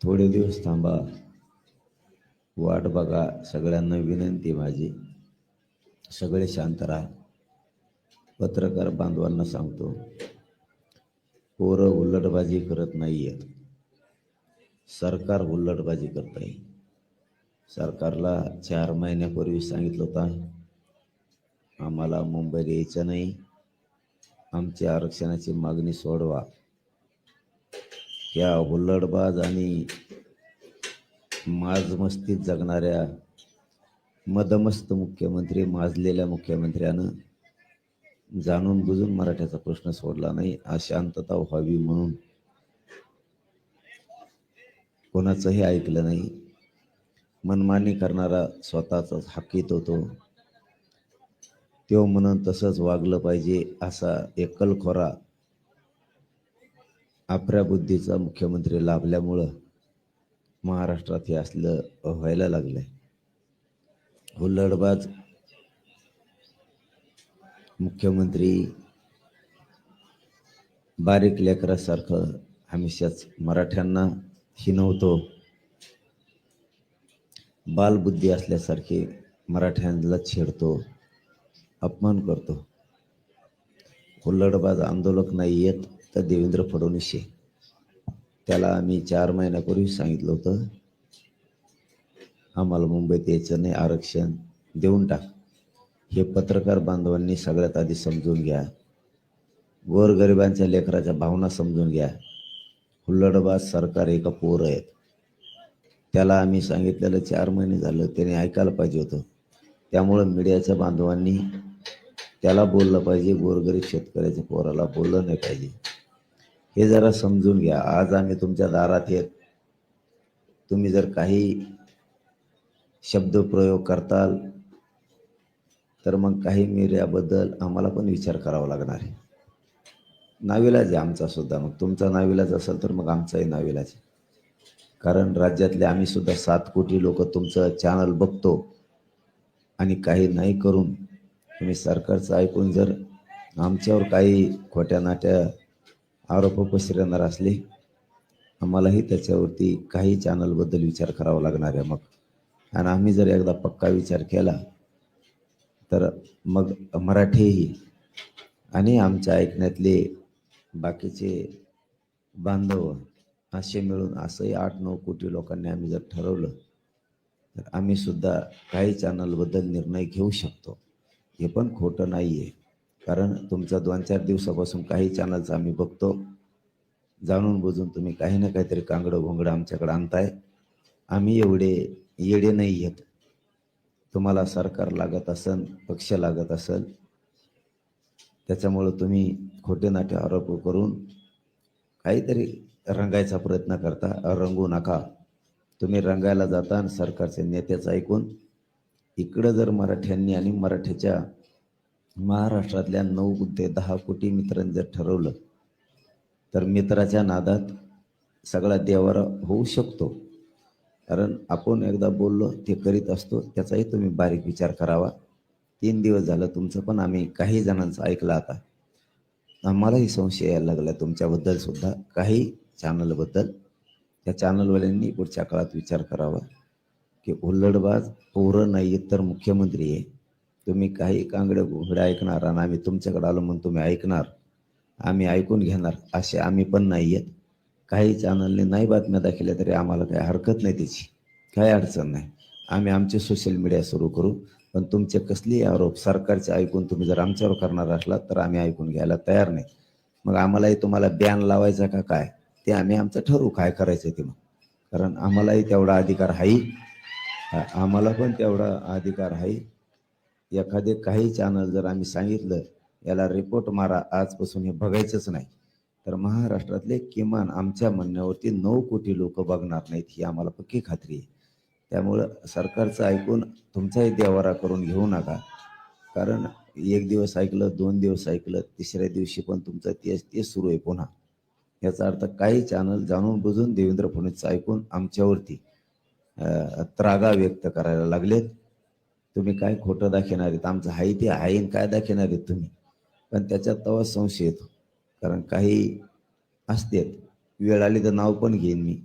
थोडे दिवस थांबा. वाट बघा. सगळ्यांना विनंती माझी. सगळे शांत राहा. पत्रकार बांधवांना सांगतो पोरं उल्लटबाजी करत नाही आहेत सरकार उल्लटबाजी करत आहे. सरकारला चार महिन्यापूर्वी सांगितलं होतं आम्हाला मुंबईला यायचं नाही. आमची आरक्षणाची मागणी सोडवा. या हुल्लडबाज आणि माजमस्तीत जगणाऱ्या मदमस्त मुख्यमंत्री माजलेल्या मुख्यमंत्र्यानं जाणून बुजून मराठ्याचा प्रश्न सोडला नाही. अशांतता व्हावी म्हणून कोणाचंही ऐकलं नाही. मनमानी करणारा स्वतःचाच हकीत होतो. तो म्हणून तसंच वागलं पाहिजे असा एकलखोरा आपल्या बुद्धीचा मुख्यमंत्री लाभल्यामुळं महाराष्ट्रात हे असलं व्हायला लागलंय. हो, हुल्लडबाज मुख्यमंत्री बारीक लेकरासारखं हमेशाच मराठ्यांना हिनवतो. बालबुद्धी असल्यासारखे मराठ्यांना छेडतो. अपमान करतो. हो, हुल्लडबाज आंदोलक नाही येत. तर देवेंद्र फडणवीस त्याला आम्ही चार महिन्यापूर्वी सांगितलं होतं आम्हाला मुंबईत यायचं नाही आरक्षण देऊन टाक. हे पत्रकार बांधवांनी सगळ्यात आधी समजून घ्या. गोरगरिबांच्या लेकराच्या भावना समजून घ्या. हुल्लडबाज सरकार एका पोर आहेत. त्याला आम्ही सांगितलेलं चार महिने झालं त्याने ऐकायला पाहिजे होतं. त्यामुळं मीडियाच्या बांधवांनी त्याला बोललं पाहिजे गोरगरीब शेतकऱ्याच्या पोराला बोललं नाही पाहिजे. हे जरा समजून घ्या. आज आम्ही तुमच्या दारात येत तुम्ही जर काही शब्दप्रयोग करताल तर मग काही मीडियाबद्दल आम्हाला पण विचार करावा लागणार आहे. नाविलाज आहे आमचा सुद्धा. मग तुमचा नाविलाज असेल तर मग आमचाही नाविलाज आहे. कारण राज्यातले आम्ही सुद्धा सात कोटी लोक तुमचं चॅनल बघतो आणि काही नाही करून तुम्ही सरकारचं ऐकून जर आमच्यावर काही खोट्या नाट्या आरोप पसरणार असले आम्हालाही त्याच्यावरती काही चॅनलबद्दल विचार करावा लागणार आहे मग. आणि आम्ही जर एकदा पक्का विचार केला तर मग मराठीही आणि आमच्या ऐकण्यातले बाकीचे बांधव असे मिळून असंही आठ नऊ कोटी लोकांनी आम्ही जर ठरवलं तर आम्ही सुद्धा काही चॅनलबद्दल निर्णय घेऊ शकतो. हे पण खोटं नाही आहे कारण तुमचा दोन चार दिवसापासून काही चॅनल्स आम्ही बघतो. जाणून बुजून तुम्ही काही ना काहीतरी कांगडं भोंगडं आमच्याकडे आणताय. आम्ही एवढे येडे नाही आहेत. तुम्हाला सरकार लागत असेल पक्ष लागत असेल त्याच्यामुळं तुम्ही खोटे नाटे आरोप करून काहीतरी रंगायचा प्रयत्न करता. रंगू नका. तुम्ही रंगायला जाता आणि सरकारचे नेत्याचं ऐकून इकडं जर मराठ्यांनी आणि मराठ्याच्या महाराष्ट्रातल्या नऊ ते दहा कोटी मित्रांनी जर ठरवलं तर मित्राच्या नादात सगळा देवारा होऊ शकतो. कारण आपण एकदा बोललो ते करीत असतो त्याचाही तुम्ही बारीक विचार करावा. तीन दिवस झालं तुमचं पण आम्ही काही जणांचं ऐकलं आता. आम्हालाही संशय यायला लागला तुमच्याबद्दल सुद्धा काही चॅनलबद्दल. त्या चॅनलवाल्यांनी पुढच्या काळात विचार करावा की हुल्लडबाज पोरं नाही तर मुख्यमंत्री आहे. तुम्ही काही कांगडे घोंगडे ऐकणार आणि आम्ही तुमच्याकडे आलो म्हणून तुम्ही ऐकणार आम्ही ऐकून घेणार असे आम्ही पण नाही आहेत. काही चॅनलने नाही बातम्या दाखवल्या तरी आम्हाला काही हरकत नाही त्याची काही अडचण नाही. आम्ही आमचे सोशल मीडिया सुरू करू पण तुमचे कसलेही आरोप सरकारचे ऐकून तुम्ही जर आमच्यावर करणार असलात तर आम्ही ऐकून घ्यायला तयार नाही. मग आम्हालाही तुम्हाला बॅन लावायचा का काय? ते आम्ही आमचं ठरवू काय करायचं ते मग. कारण आम्हालाही तेवढा अधिकार आहे आम्हाला पण तेवढा अधिकार आहे एखादे काही चॅनल जर आम्ही सांगितलं याला रिपोर्ट मारा आजपासून हे बघायचंच नाही. तर महाराष्ट्रातले किमान आमच्या म्हणण्यावरती नऊ कोटी लोक बघणार नाहीत ही आम्हाला पक्की खात्री आहे. त्यामुळं सरकारचं ऐकून तुमचाही देवारा करून घेऊ नका. कारण एक दिवस ऐकलं दोन दिवस ऐकलं तिसऱ्या दिवशी पण तुमचं तेच तेच सुरू आहे पुन्हा. याचा अर्थ काही चॅनल जाणून बुजून देवेंद्र फडणवीसचं ऐकून आमच्यावरती त्रागा व्यक्त करायला लागलेत. तुम्ही काय खोटं दाखवणार आहेत? आमचं आहे ते आहे काय दाखवणार आहेत तुम्ही? पण त्याच्यात तेव्हा संशय येतो. कारण काही असतेत. वेळ आली तर नाव पण घेईन मी.